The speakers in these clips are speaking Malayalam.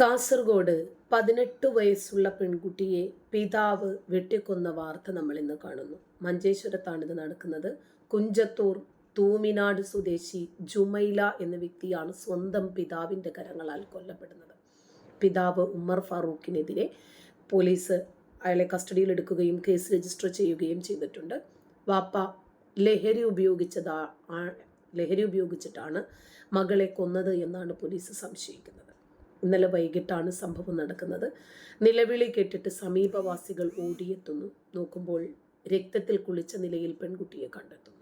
കാസർഗോഡ് പതിനെട്ട് വയസ്സുള്ള പെൺകുട്ടിയെ പിതാവ് വെട്ടിക്കൊന്ന വാർത്ത നമ്മൾ ഇന്ന് കാണുന്നു. മഞ്ചേശ്വരത്താണ് ഇത് നടക്കുന്നത്. കുഞ്ചത്തൂർ തൂമിനാട് സ്വദേശി ജുമൈല എന്ന വ്യക്തിയാണ് സ്വന്തം പിതാവിന്റെ കരങ്ങളാൽ കൊല്ലപ്പെടുന്നത്. പിതാവ് ഉമ്മർ ഫാറൂഖിനെതിരെ പോലീസ് അയാളെ കസ്റ്റഡിയിൽ എടുക്കുകയും കേസ് രജിസ്റ്റർ ചെയ്യുകയും ചെയ്തിട്ടുണ്ട്. വാപ്പ ലഹരി ഉപയോഗിച്ചതാ ലഹരി ഉപയോഗിച്ചിട്ടാണ് മകളെ കൊന്നത് എന്നാണ് പോലീസ് സംശയിക്കുന്നത്. ഇന്നലെ വൈകിട്ടാണ് സംഭവം നടക്കുന്നത്. നിലവിളി കേട്ടിട്ട് സമീപവാസികൾ ഓടിയെത്തുന്നു. നോക്കുമ്പോൾ രക്തത്തിൽ കുളിച്ച നിലയിൽ പെൺകുട്ടിയെ കണ്ടെത്തുന്നു.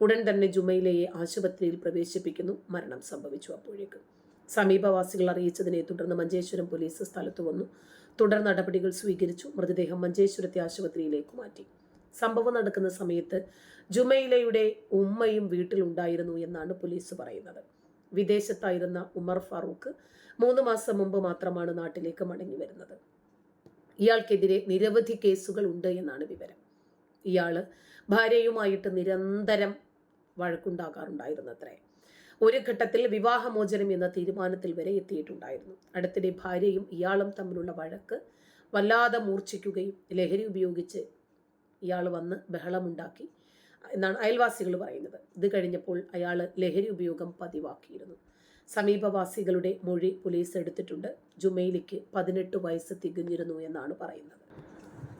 ഉടൻ തന്നെ ജുമൈലയെ ആശുപത്രിയിൽ പ്രവേശിപ്പിക്കുന്നു. മരണം സംഭവിച്ചു അപ്പോഴേക്കും. സമീപവാസികൾ അറിയിച്ചതിനെ തുടർന്ന് മഞ്ചേശ്വരം പോലീസ് സ്ഥലത്ത് വന്നു. തുടർ നടപടികൾ സ്വീകരിച്ചു. മൃതദേഹം മഞ്ചേശ്വരത്തെ ആശുപത്രിയിലേക്ക് മാറ്റി. സംഭവം നടക്കുന്ന സമയത്ത് ജുമൈലയുടെ ഉമ്മയും വീട്ടിലുണ്ടായിരുന്നു എന്നാണ് പോലീസ് പറയുന്നത്. വിദേശത്തായിരുന്ന ഉമർ ഫാറൂഖ് മൂന്ന് മാസം മുമ്പ് മാത്രമാണ് നാട്ടിലേക്ക് മടങ്ങി വരുന്നത്. ഇയാൾക്കെതിരെ നിരവധി കേസുകൾ ഉണ്ട് എന്നാണ് വിവരം. ഇയാൾ ഭാര്യയുമായിട്ട് നിരന്തരം വഴക്കുണ്ടാകാറുണ്ടായിരുന്നത്രേ. ഒരു ഘട്ടത്തിൽ വിവാഹമോചനം എന്ന തീരുമാനത്തിൽ വരെ എത്തിയിട്ടുണ്ടായിരുന്നു. അടുത്തിടെ ഭാര്യയും ഇയാളും തമ്മിലുള്ള വഴക്ക് വല്ലാതെ മൂർച്ഛിക്കുകയും ലഹരി ഉപയോഗിച്ച് ഇയാൾ വന്ന് ബഹളമുണ്ടാക്കി എന്നാണ് അയൽവാസികൾ പറയുന്നത്. ഇത് കഴിഞ്ഞപ്പോൾ അയാൾ ലഹരി ഉപയോഗം പതിവാക്കിയിരുന്നു. സമീപവാസികളുടെ മൊഴി പോലീസ് എടുത്തിട്ടുണ്ട്. ജുമൈലിക്ക് പതിനെട്ട് വയസ്സ് തികഞ്ഞിരുന്നു എന്നാണ് പറയുന്നത്.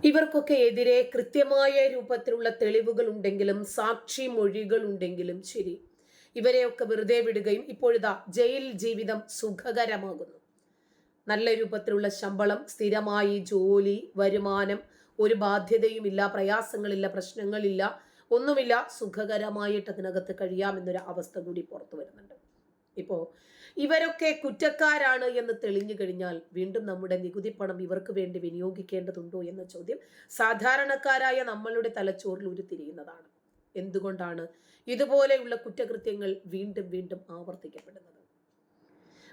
ഇവർക്കൊക്കെ എതിരെ കൃത്യമായ രൂപത്തിലുള്ള തെളിവുകൾ ഉണ്ടെങ്കിലും സാക്ഷി മൊഴികൾ ഉണ്ടെങ്കിലും ശരി. ഇവരെയൊക്കെ വെറുതെ വിടുകയും ഇപ്പോഴിതാ ജയിൽ ജീവിതം സുഖകരമാകുന്നു. നല്ല രൂപത്തിലുള്ള ശമ്പളം സ്ഥിരമായി ജോലി വരുമാനം ഒരു ബാധ്യതയുമില്ല പ്രയാസങ്ങളില്ല പ്രശ്നങ്ങളില്ല ഒന്നുമില്ല സുഖകരമായിട്ട് അതിനകത്ത് കഴിയാമെന്നൊരു അവസ്ഥ കൂടി പുറത്തു വരുന്നുണ്ട്. ഇപ്പോൾ ഇവരൊക്കെ കുറ്റക്കാരാണ് എന്ന് തെളിഞ്ഞു കഴിഞ്ഞാൽ വീണ്ടും നമ്മുടെ നികുതി പണം ഇവർക്ക് വേണ്ടി വിനിയോഗിക്കേണ്ടതുണ്ടോ എന്ന ചോദ്യം സാധാരണക്കാരായ നമ്മളുടെ തലച്ചോറിൽ ഉരുത്തിരിയുന്നതാണ്. എന്തുകൊണ്ടാണ് ഇതുപോലെയുള്ള കുറ്റകൃത്യങ്ങൾ വീണ്ടും വീണ്ടും ആവർത്തിക്കപ്പെടുന്നത്?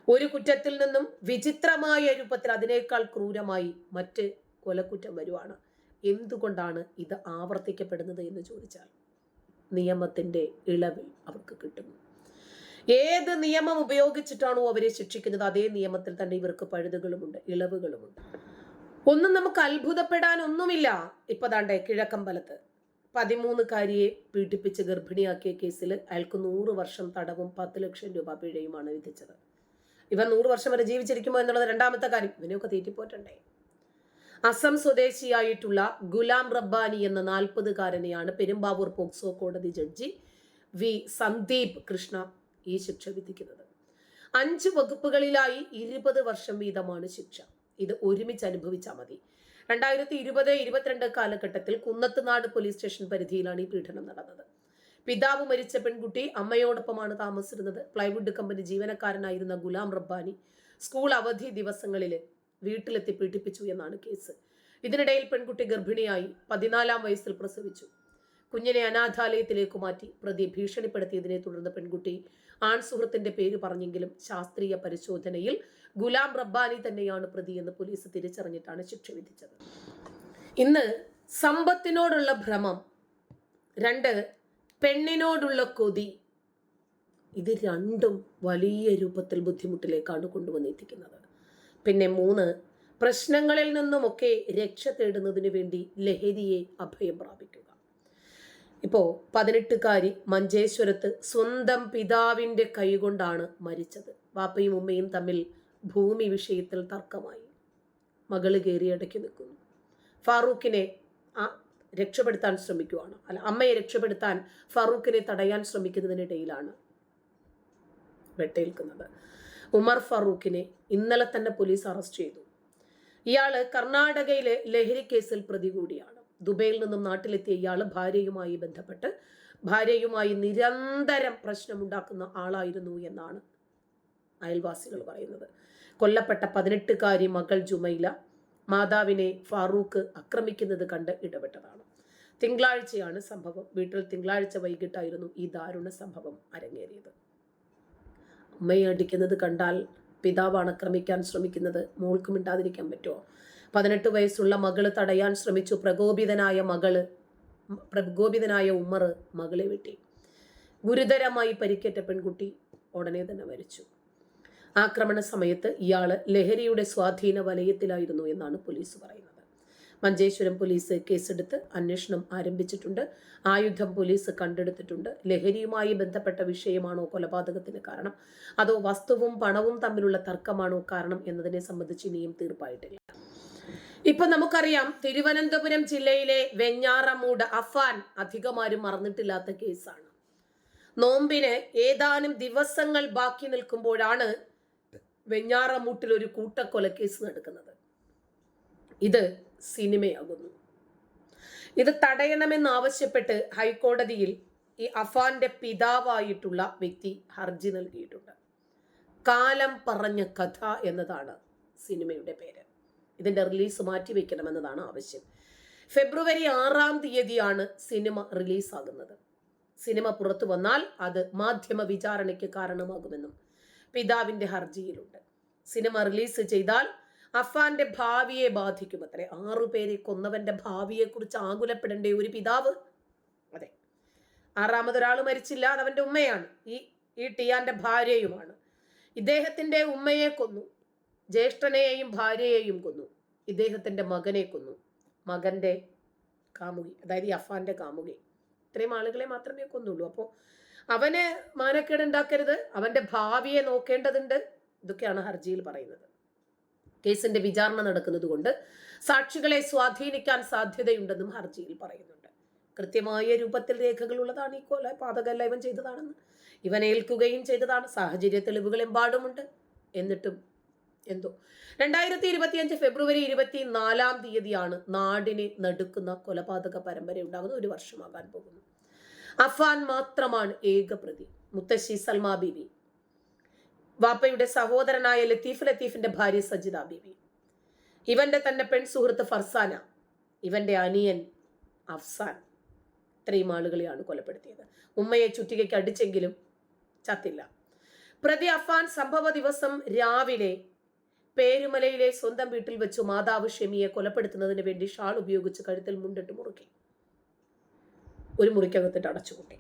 ഒരു കുറ്റത്തിൽ നിന്നും വിചിത്രമായ രൂപത്തിൽ അതിനേക്കാൾ ക്രൂരമായി മറ്റ് കൊലക്കുറ്റം വരുവാണ്. എന്തുകൊണ്ടാണ് ഇത് ആവർത്തിക്കപ്പെടുന്നത് എന്ന് ചോദിച്ചാൽ നിയമത്തിന്റെ ഇളവിൽ അവർക്ക് കിട്ടുന്നു. ഏത് നിയമം ഉപയോഗിച്ചിട്ടാണോ അവരെ ശിക്ഷിക്കുന്നത് അതേ നിയമത്തിൽ തന്നെ ഇവർക്ക് പഴുതുകളുമുണ്ട് ഇളവുകളുമുണ്ട്. ഒന്നും നമുക്ക് അത്ഭുതപ്പെടാൻ ഒന്നുമില്ല. ഇപ്പൊ താണ്ടേ കിഴക്കമ്പലത്ത് പതിമൂന്നുകാരിയെ പീഡിപ്പിച്ച് ഗർഭിണിയാക്കിയ കേസിൽ അയാൾക്ക് നൂറ് വർഷം തടവും പത്ത് ലക്ഷം രൂപ പിഴയുമാണ് വിധിച്ചത്. ഇവൻ നൂറ് വർഷം വരെ ജീവിച്ചിരിക്കുമോ എന്നുള്ളത് രണ്ടാമത്തെ കാര്യം. ഇവനെയൊക്കെ തീറ്റിപ്പോറ്റണ്ടേ? അസം സ്വദേശിയായിട്ടുള്ള ഗുലാം റബ്ബാനി എന്ന നാൽപ്പതുകാരനെയാണ് പെരുമ്പാവൂർ പോക്സോ കോടതി ജഡ്ജി വി സന്ദീപ് കൃഷ്ണ ഈ ശിക്ഷ വിധിക്കുന്നത്. അഞ്ച് വകുപ്പുകളിലായി ഇരുപത് വർഷം വീതമാണ് ശിക്ഷ. ഇത് ഒരുമിച്ച് അനുഭവിച്ചാൽ മതി. രണ്ടായിരത്തി ഇരുപത് ഇരുപത്തിരണ്ട് കാലഘട്ടത്തിൽ കുന്നത്തുനാട് പോലീസ് സ്റ്റേഷൻ പരിധിയിലാണ് ഈ പീഡനം നടന്നത്. പിതാവ് മരിച്ച പെൺകുട്ടി അമ്മയോടൊപ്പമാണ് താമസിച്ചിരുന്നത്. പ്ലൈവുഡ് കമ്പനി ജീവനക്കാരനായിരുന്ന ഗുലാം റബ്ബാനി സ്കൂൾ അവധി ദിവസങ്ങളിൽ വീട്ടിലെത്തി പീഡിപ്പിച്ചു എന്നാണ് കേസ്. ഇതിനിടയിൽ പെൺകുട്ടി ഗർഭിണിയായി പതിനാലാം വയസ്സിൽ പ്രസവിച്ചു. കുഞ്ഞിനെ അനാഥാലയത്തിലേക്ക് മാറ്റി പ്രതി ഭീഷണിപ്പെടുത്തിയതിനെ തുടർന്ന് പെൺകുട്ടി ആൺ സുഹൃത്തിന്റെ പേര് പറഞ്ഞെങ്കിലും ശാസ്ത്രീയ പരിശോധനയിൽ ഗുലാം റബ്ബാനി തന്നെയാണ് പ്രതിയെന്ന് പോലീസ് തിരിച്ചറിഞ്ഞിട്ടാണ് ശിക്ഷ വിധിച്ചത്. ഇന്ന് സമ്പത്തിനോടുള്ള ഭ്രമം രണ്ട് പെണ്ണിനോടുള്ള കൊതി ഇത് രണ്ടും വലിയ രൂപത്തിൽ ബുദ്ധിമുട്ടിലേക്കാണ് കൊണ്ടുവന്നെത്തിക്കുന്നത് പിന്നെ മൂന്ന് പ്രശ്നങ്ങളിൽ നിന്നുമൊക്കെ രക്ഷ തേടുന്നതിന് വേണ്ടി ലഹരിയെ അഭയം പ്രാപിക്കുക. ഇപ്പോൾ പതിനെട്ടുകാരി മഞ്ചേശ്വരത്ത് സ്വന്തം പിതാവിന്റെ കൈകൊണ്ടാണ് മരിച്ചത്. വാപ്പയും ഉമ്മയും തമ്മിൽ ഭൂമി വിഷയത്തിൽ തർക്കമായി. മകൾ കയറി ഇടയ്ക്ക് നിൽക്കുന്നു. ഫാറൂഖിനെ ആ രക്ഷപ്പെടുത്താൻ ശ്രമിക്കുവാണ്. അല്ല അമ്മയെ രക്ഷപ്പെടുത്താൻ ഫാറൂഖിനെ തടയാൻ ശ്രമിക്കുന്നതിനിടയിലാണ് വെട്ടേൽക്കുന്നത്. ഉമർ ഫാറൂഖിനെ ഇന്നലെ തന്നെ പോലീസ് അറസ്റ്റ് ചെയ്തു. ഇയാൾ കർണാടകയിലെ ലഹരി കേസിൽ പ്രതി കൂടിയാണ് ദുബൈയിൽ നിന്നും നാട്ടിലെത്തിയ ഇയാൾ ഭാര്യയുമായി ബന്ധപ്പെട്ട് ഭാര്യയുമായി നിരന്തരം പ്രശ്നമുണ്ടാക്കുന്ന ആളായിരുന്നു എന്നാണ് അയൽവാസികൾ പറയുന്നത്. കൊല്ലപ്പെട്ട പതിനെട്ടുകാരി മകൾ ജുമൈല മാതാവിനെ ഫാറൂഖ് ആക്രമിക്കുന്നത് കണ്ട് ഇടപെട്ടതാണ്. തിങ്കളാഴ്ചയാണ് സംഭവം. വീട്ടിൽ തിങ്കളാഴ്ച വൈകിട്ടായിരുന്നു ഈ ദാരുണ സംഭവം അരങ്ങേറിയത്. അമ്മയെ അടിക്കുന്നത് കണ്ടാൽ പിതാവാണ് ആക്രമിക്കാൻ ശ്രമിക്കുന്നത്. മോൾക്ക് മിണ്ടാതിരിക്കാൻ പറ്റുമോ? പതിനെട്ട് വയസ്സുള്ള മകൾ തടയാൻ ശ്രമിച്ചു. പ്രകോപിതനായ മകൾ പ്രകോപിതനായ ഉമ്മർ മകളെ വെട്ടി. ഗുരുതരമായി പരിക്കേറ്റ പെൺകുട്ടി ഉടനെ തന്നെ മരിച്ചു. ആക്രമണ സമയത്ത് ഇയാൾ ലഹരിയുടെ സ്വാധീന വലയത്തിലായിരുന്നു എന്നാണ് പോലീസ് പറയുന്നത്. മഞ്ചേശ്വരം പോലീസ് കേസെടുത്ത് അന്വേഷണം ആരംഭിച്ചിട്ടുണ്ട്. ആയുധം പോലീസ് കണ്ടെടുത്തിട്ടുണ്ട്. ലഹരിയുമായി ബന്ധപ്പെട്ട വിഷയമാണോ കൊലപാതകത്തിന് കാരണം? അതോ വസ്തുവും പണവും തമ്മിലുള്ള തർക്കമാണോ കാരണം എന്നതിനെ സംബന്ധിച്ച് ഇനിയും തീർപ്പായിട്ടില്ല. ഇപ്പൊ നമുക്കറിയാം തിരുവനന്തപുരം ജില്ലയിലെ വെഞ്ഞാറമൂട് അഫാൻ അധികമാരും മറന്നിട്ടില്ലാത്ത കേസാണ്. നോമ്പിന് ഏതാനും ദിവസങ്ങൾ ബാക്കി നിൽക്കുമ്പോഴാണ് വെഞ്ഞാറമൂട്ടിൽ ഒരു കൂട്ടക്കൊല കേസ് നടക്കുന്നത്. ഇത് സിനിമയാകുന്നു. ഇത് തടയണമെന്നാവശ്യപ്പെട്ട് ഹൈക്കോടതിയിൽ ഈ അഫാന്റെ പിതാവായിട്ടുള്ള വ്യക്തി ഹർജി നൽകിയിട്ടുണ്ട്. കാലം പറഞ്ഞ കഥ എന്നതാണ് സിനിമയുടെ പേര്. ഇതിന്റെ റിലീസ് മാറ്റി മാറ്റിവെക്കണമെന്നതാണ് ആവശ്യം. ഫെബ്രുവരി ആറാം തീയതിയാണ് സിനിമ റിലീസാകുന്നത്. സിനിമ പുറത്തു വന്നാൽ അത് മാധ്യമ വിചാരണയ്ക്ക് കാരണമാകുമെന്നും പിതാവിന്റെ ഹർജിയിലുണ്ട്. സിനിമ റിലീസ് ചെയ്താൽ അഫാന്റെ ഭാവിയെ ബാധിക്കും ബാധിക്കുമത്രേ. ആറുപേരെ കൊന്നവന്റെ ഭാവിയെക്കുറിച്ച് ആകുലപ്പെടേണ്ട ഒരു പിതാവ്? അതെ. ആറാമതൊരാൾ മരിച്ചില്ല അത് അവന്റെ ഉമ്മയാണ്. ഈ ഈ ടിയാന്റെ ഭാര്യയുമാണ്. ഇദ്ദേഹത്തിന്റെ ഉമ്മയെ കൊന്നു. ജ്യേഷ്ഠനെയും ഭാര്യയെയും കൊന്നു. ഇദ്ദേഹത്തിന്റെ മകനെ കൊന്നു. മകന്റെ കാമുകി അതായത് ഈ അഫാന്റെ കാമുകി. ഇത്രയും ആളുകളെ മാത്രമേ കൊന്നുള്ളൂ. അപ്പോൾ അവന് മാനക്കേട് ഉണ്ടാക്കരുത്. അവന്റെ ഭാവിയെ നോക്കേണ്ടതുണ്ട്. ഇതൊക്കെയാണ് ഹർജിയിൽ പറയുന്നത്. കേസിന്റെ വിചാരണ നടക്കുന്നത് കൊണ്ട് സാക്ഷികളെ സ്വാധീനിക്കാൻ സാധ്യതയുണ്ടെന്നും ഹർജിയിൽ പറയുന്നുണ്ട്. കൃത്യമായ രൂപത്തിൽ രേഖകളുള്ളതാണ് ഈ കൊല. പാതകല്ല ഇവൻ ചെയ്തതാണെന്ന്. ഇവൻ ഏൽക്കുകയും ചെയ്തതാണ്. സാഹചര്യ തെളിവുകൾ എമ്പാടുമുണ്ട് എന്നിട്ടും എന്തോ. രണ്ടായിരത്തി ഇരുപത്തിയഞ്ച് ഫെബ്രുവരി ഇരുപത്തി നാലാം തീയതിയാണ് നാടിനെ നടുക്കുന്ന കൊലപാതക പരമ്പര ഉണ്ടാകുന്ന ഒരു വർഷമാകാൻ പോകുന്നു. അഫാൻ മാത്രമാണ് ഏക പ്രതി മുത്തശ്ശി സൽമാ ബീവി. വാപ്പയുടെ സഹോദരനായ ലത്തീഫ് ലത്തീഫിന്റെ ഭാര്യ സജിത ബീവി. ഇവന്റെ തന്നെ പെൺ സുഹൃത്ത് ഫർസാന ഇവന്റെ അനിയൻ അഫ്സാൻ ഇത്രയും ആളുകളെയാണ് കൊലപ്പെടുത്തിയത്. ഉമ്മയെ ചുറ്റികയ്ക്ക് അടിച്ചെങ്കിലും ചത്തില്ല. പ്രതി അഫാൻ സംഭവ ദിവസം രാവിലെ പേരുമലയിലെ സ്വന്തം വീട്ടിൽ വെച്ച് മാതാവ് ഷെമിയെ കൊലപ്പെടുത്തുന്നതിന് വേണ്ടി ഷാൾ ഉപയോഗിച്ച് കഴുത്തിൽ മുണ്ടിട്ട് മുറുക്കി. ഒരു മുറിക്കകത്തിട്ട് അടച്ചുകൂട്ടി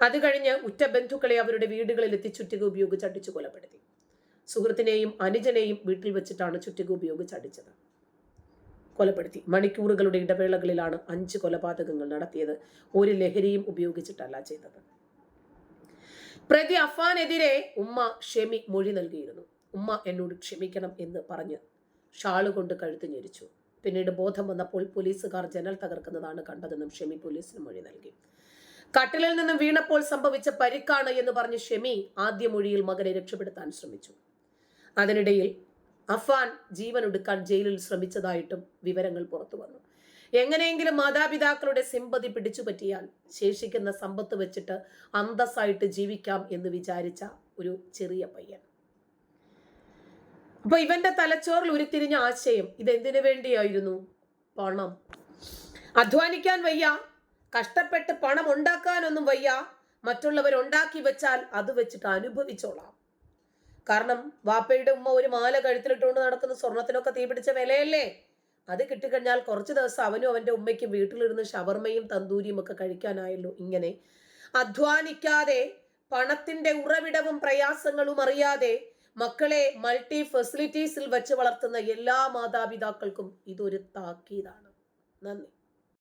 അത് കഴിഞ്ഞ് ഉറ്റ ബന്ധുക്കളെ അവരുടെ വീടുകളിൽ എത്തി ചുറ്റിക ഉപയോഗിച്ച് അടിച്ചു കൊലപ്പെടുത്തി. സുഹൃത്തിനെയും അനുജനെയും വീട്ടിൽ വെച്ചിട്ടാണ് ചുറ്റിക ഉപയോഗിച്ച് അടിച്ചത്. കൊലപ്പെടുത്തി. മണിക്കൂറുകളുടെ ഇടവേളകളിലാണ് അഞ്ച് കൊലപാതകങ്ങൾ നടത്തിയത്. ഒരു ലഹരിയും ഉപയോഗിച്ചിട്ടല്ല ചെയ്തത്. പ്രതി അഫാനെതിരെ ഉമ്മ ഷെമി മൊഴി നൽകിയിരുന്നു. ഉമ്മ എന്നോട് ക്ഷമിക്കണം എന്ന് പറഞ്ഞ് ഷാൾ കൊണ്ട് കഴുത്ത് ഞെരിച്ചു. പിന്നീട് ബോധം വന്നപ്പോൾ പോലീസുകാർ ജനൽ തകർക്കുന്നതാണ് കണ്ടതെന്നും ഷെമി പോലീസിന് മൊഴി നൽകി. കട്ടിലിൽ നിന്നും വീണപ്പോൾ സംഭവിച്ച പരിക്കാണ് എന്ന് പറഞ്ഞ് ഷെമി ആദ്യ മൊഴിയിൽ മകനെ രക്ഷപ്പെടുത്താൻ ശ്രമിച്ചു. അതിനിടയിൽ അഫാൻ ജീവൻ എടുക്കാൻ ജയിലിൽ ശ്രമിച്ചതായിട്ടും വിവരങ്ങൾ പുറത്തു വന്നു. എങ്ങനെയെങ്കിലും മാതാപിതാക്കളുടെ സിമ്പതി പിടിച്ചു പറ്റിയാൽ ശേഷിക്കുന്ന സമ്പത്ത് വെച്ചിട്ട് അന്തസ്സായിട്ട് ജീവിക്കാം എന്ന് വിചാരിച്ച ഒരു ചെറിയ പയ്യൻ. അപ്പൊ ഇവന്റെ തലച്ചോറിൽ ഉരുത്തിരിഞ്ഞ ആശയം ഇതെന്തിനു വേണ്ടിയായിരുന്നു? പണം. അധ്വാനിക്കാൻ വയ്യ കഷ്ടപ്പെട്ട് പണം ഉണ്ടാക്കാനൊന്നും വയ്യ മറ്റുള്ളവർ ഉണ്ടാക്കി വെച്ചാൽ അത് വെച്ചിട്ട് അനുഭവിച്ചോളാം. കാരണം വാപ്പയുടെ ഉമ്മ ഒരു മാല കഴുത്തിലിട്ടുകൊണ്ട് നടക്കുന്ന സ്വർണത്തിനൊക്കെ തീപിടിച്ച വിലയല്ലേ? അത് കിട്ടിക്കഴിഞ്ഞാൽ കുറച്ച് ദിവസം അവനും അവന്റെ ഉമ്മയ്ക്കും വീട്ടിലിരുന്ന് ഷവർമയും തന്തൂരിയും ഒക്കെ കഴിക്കാനായല്ലോ ഇങ്ങനെ. അധ്വാനിക്കാതെ പണത്തിന്റെ ഉറവിടവും പ്രയാസങ്ങളും അറിയാതെ മക്കളെ മൾട്ടി ഫെസിലിറ്റീസിൽ വെച്ച് വളർത്തുന്ന എല്ലാ മാതാപിതാക്കൾക്കും ഇതൊരു താക്കീതാണ്. നന്ദി.